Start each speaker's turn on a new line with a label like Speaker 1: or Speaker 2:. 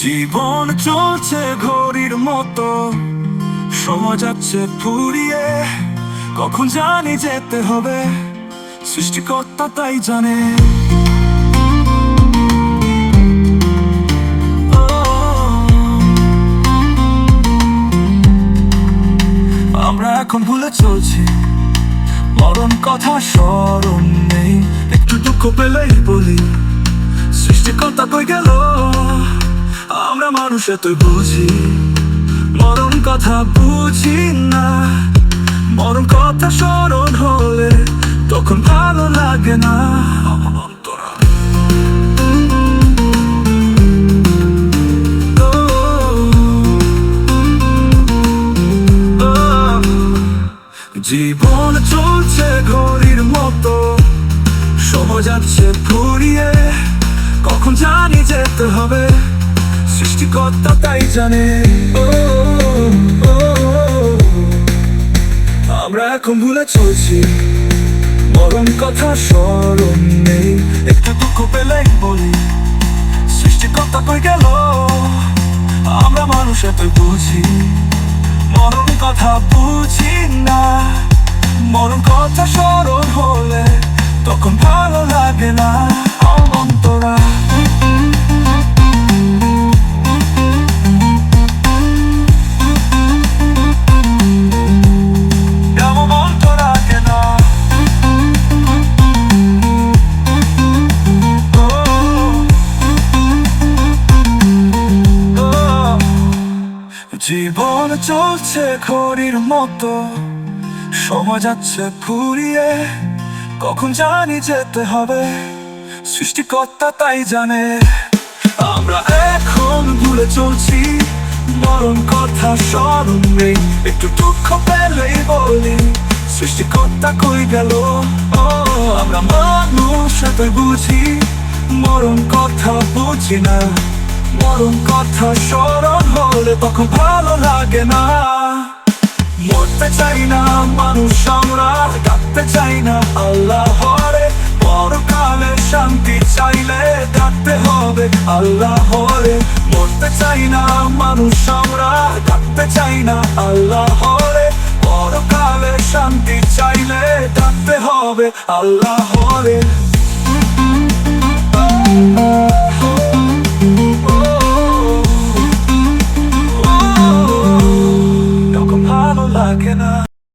Speaker 1: জীবন চলছে ঘড়ির মতো, সময় যাচ্ছে ফুরিয়ে। কখন জানি যেতে হবে, সৃষ্টিকর্তা তাই জানে। আমরা এখন ভুলে চলছি, মরণ কথা স্মরণ নেই। একটু দুঃখ পেলেই বলি, সৃষ্টিকর্তা কই গেল? মানুষ এতই বুঝি, মরণ কথা বুঝি না। মরণ কথা স্মরণ হলে তখন ভালো লাগে না। জীবন চলছে ঘড়ির মতো, সময় যাচ্ছে ফুরিয়ে, কখন জানি যেতে হবে। সৃষ্টিকর্তা তাই জানে। আমরা এখন ভুলে চলছি। মরণ কথা স্মরণ নেই। একটু দুঃখ পেলেই বলি সৃষ্টিকর্তা কই গেল? আমরা মানুষ এত বুঝি, মরণ কথা বুঝি না। মরণ কথা স্মরণ জীবন চলছে ঘড়ির মতো। সময় যাচ্ছে ফুরিয়ে, কখন জানি যেতে হবে। সৃষ্টিকর্তা তাই জানে। আমরা এখন ভুলে চলছি, মরণ কথা স্মরণ নেই। একটু দুঃখ পেলেই বলি, সৃষ্টিকর্তা কই গেল? ও, আমরা মানুষ, এতই বুঝি, মরণ কথা বুঝি না। মরণ কথা স্মরণ হলে তখন ভালো লাগে না। মরতে চাই না, মানুষ আমরা ডাকতে চাই না। আল্লাহ হরে, পরকালে শান্তি চাইলে ডাকতে হবে। আল্লাহ হরে, মরতে চাই না, মানুষ আমরা ডাকতে চাই না। আল্লাহ হরে, পরকালে শান্তি চাইলে ডাকতে হবে। আল্লাহ হরে